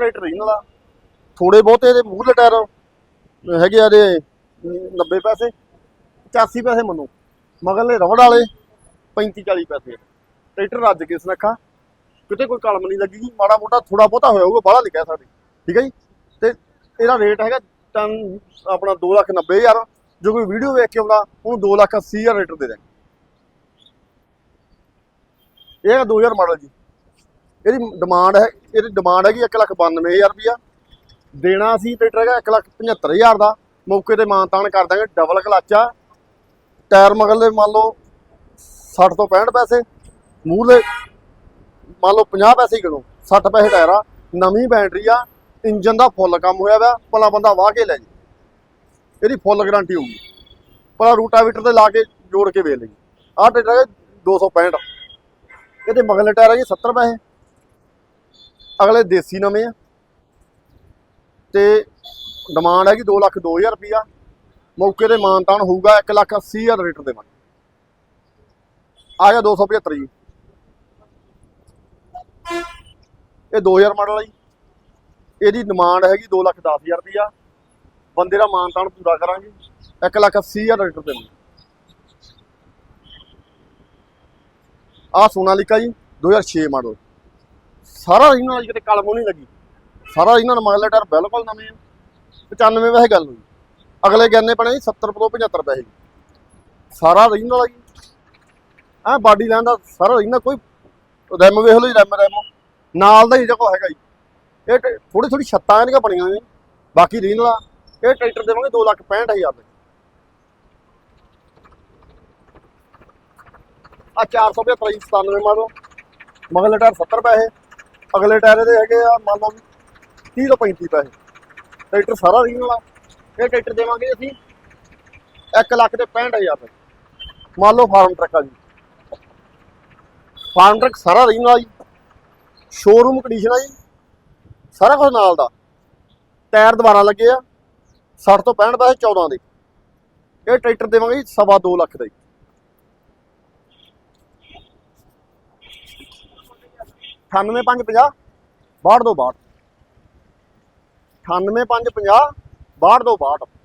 Rate ਰਹੀ ਦਾ। ਥੋੜੇ ਬਹੁਤੇ ਇਹਦੇ ਮੂਹਰਲੇ ਟਾਇਰ ਹੈਗੇ ਆ ਇਹਦੇ 90 ਪੈਸੇ 85 ਪੈਸੇ ਮੰਨੋ। ਮਗਰਲੇ ਰਬੜ ਵਾਲੇ 35 40 ਪੈਸੇ। ਟਰੈਕਟਰ ਰੱਜ ਕੇ ਸੁਨੱਖਾ। ਕਿਤੇ ਕੋਈ ਕਲਮ ਨਹੀਂ ਲੱਗੀ ਮਾੜਾ ਮੋਟਾ ਥੋੜਾ ਬਹੁਤਾ ਹੋਇਆ ਹੋਊਗਾ, ਬਾਹਲਾ ਨਹੀਂ ਕਹਿ ਸਕਦੇ ਠੀਕ ਹੈ ਜੀ? ਤੇ ਇਹਦਾ ਰੇਟ ਹੈਗਾ ਟਨ ਆਪਣਾ 2 ਲੱਖ 90 ਹਜ਼ਾਰ। ਜੋ ਕੋਈ ਵੀਡੀਓ ਵੇਖ ਕੇ ਆਉਂਦਾ, ਉਹਨੂੰ 2 ਲੱਖ 80 ਹਜ਼ਾਰ ਰੇਟ ਦੇ ਦਾਂਗੇ ਇਹ ਹੈਗਾ 2000 ਮਾਡਲ ਜੀ। ਇਹਦੀ ਡਿਮਾਂਡ ਹੈ, ਇਹਦੀ ਡਿਮਾਂਡ ਹੈਗੀ 1 ਲੱਖ 92000 ਰੁਪਇਆ। ਦੇਣਾ ਅਸੀਂ ਟਰੈਕਟਰ ਹੈਗਾ 1 ਲੱਖ 75000 ਦਾ। ਮੌਕੇ ਤੇ ਮਾਨਤਾਨ ਕਰ ਦਾਂਗੇ ਡਬਲ ਕਲੱਚ ਆ। ਟਾਇਰ ਮਗਰਲੇ ਮੰਨ ਲਓ 60 ਤੋਂ 65 ਪੈਸੇ, ਮੂਹਰਲੇ ਮੰਨ ਲਓ 50 ਪੈਸੇ ਹੀ ਗਿਣੋ 60 ਪੈਸੇ ਟਾਇਰ ਆ। ਨਵੀਂ ਬੈਟਰੀ ਆ ਇੰਜਨ ਦਾ ਫੁੱਲ ਕੰਮ ਹੋਇਆ ਵਾ ਭਲਾ ਬੰਦਾ ਵਾਹ ਕੇ ਲੈ ਜੀ। ਇਹਦੀ ਫੁੱਲ ਗਾਰੰਟੀ ਹੋਊਗੀ। ਭਲਾ ਰੂਟਾਵੀਟਰ ਤੇ ਲਾ ਕੇ ਜੋੜ ਕੇ ਵੇਚ ਲਈ ਆਹ ਟਰੈਕਟਰ ਹੈਗਾ 265 ਇਹਦੇ ਮਗਲੇ ਟਾਇਰ ਹੈਗੇ 70 ਪੈਸੇ। ਅਗਲੇ ਦੇਸੀ ਨਵੇਂ ਆ। ਤੇ ਡਿਮਾਂਡ ਹੈਗੀ 2 ਲੱਖ 2000 ਰੁਪਿਆ ਮੌਕੇ ਤੇ ਮਾਨਤਾਨ ਹੋਊਗਾ 1 ਲੱਖ 80 ਹਜ਼ਾਰ ਰੇਟ ਦੇ ਬਣ ਆ ਗਿਆ 275 ਜੀ। ਇਹ 2000 ਮਾਡਲ ਆ ਜੀ। ਇਹਦੀ ਡਿਮਾਂਡ ਹੈਗੀ 2 ਲੱਖ 10 ਹਜ਼ਾਰ ਰੁਪਿਆ ਬੰਦੇ ਦਾ ਮਾਨਤਾਨ ਪੂਰਾ ਕਰਾਂਗੇ। 1 ਲੱਖ 80 ਹਜ਼ਾਰ ਰੇਟ ਦੇ ਬਣ ਆ ਸੋਨਾਲੀਕਾ ਜੀ 2006 ਮਾਡਲ। ਸਾਰਾ ਇਹਨਾਂ ਕਿਤੇ ਕਲਮ ਨਹੀਂ ਲੱਗੀ। ਸਾਰਾ ਇਹਨਾਂ ਦਾ ਮਗਲਾ ਟਾਇਰ ਬਿਲਕੁਲ ਨਵੇਂ ਆ 95 ਵੈਸੇ ਗੱਲ ਹੋਈ। ਅਗਲੇ ਗੰਨੇ ਪਣੇ ਜੀ 70 ਤੋਂ 75 ਪੈਸੇ। ਸਾਰਾ ਰਹੀਨ ਵਾਲਾ ਜੀ। ਆ ਬਾਡੀ ਲੈਣ ਦਾ ਸਾਰਾ ਰਹੀਨ ਕੋਈ ਰੈਮ ਵੇਖ ਲਓ ਜੀ, ਰੈਮ ਰੈਮ। ਨਾਲ ਦਾ ਹੀ ਜਿਹੜਾ ਹੈਗਾ ਜੀ। ਇਹ ਥੋੜੀ ਥੋੜੀ ਛੱਤਾਂ ਇਹਦੀਆਂ ਬਣੀਆਂ ਨੇ ਬਾਕੀ ਰਹੀਨ ਵਾਲਾ। ਇਹ ਟਰੈਕਟਰ ਦੇਵਾਂਗੇ 2 ਲੱਖ 65000 ਦਾ। ਆ 475 97 ਮਾਡਲ। ਮਗਲੇ ਟਾਇਰ 70 ਪੈਸੇ। ਅਗਲੇ ਟਾਇਰ ਇਹਦੇ ਹੈਗੇ ਆ, ਮੰਨ ਲਓ 30 ਤੋਂ 35 ਪੈਸੇ। ਟਰੈਕਟਰ ਸਾਰਾ ਰੀਨ ਵਾਲਾ। ਇਹ ਟਰੈਕਟਰ ਦੇਵਾਂਗੇ ਅਸੀਂ 1 ਲੱਖ ਤੇ 65000 ਦਾ ਮੰਨ ਲਓ ਫਾਰਮ ਟਰੱਕ ਆ ਜੀ। ਫਾਰਮ ਟਰੱਕ ਸਾਰਾ ਰੀਨ ਵਾਲਾ ਜੀ। ਸ਼ੋਰੂਮ ਕੰਡੀਸ਼ਨ ਆ ਜੀ। ਸਾਰਾ ਕੁਝ ਨਾਲ ਦਾ। ਟਾਇਰ ਦੁਬਾਰਾ ਲੱਗੇ ਆ। 60 ਤੋਂ 65 ਪੈਸੇ 14 ਦੇ। ਇਹ ਟਰੈਕਟਰ ਦੇਵਾਂਗੇ ਜੀ ਸਵਾ 2 ਲੱਖ ਦਾ ਜੀ। 98550 62 ਦੋ 62 98550 62 ਦੋ 62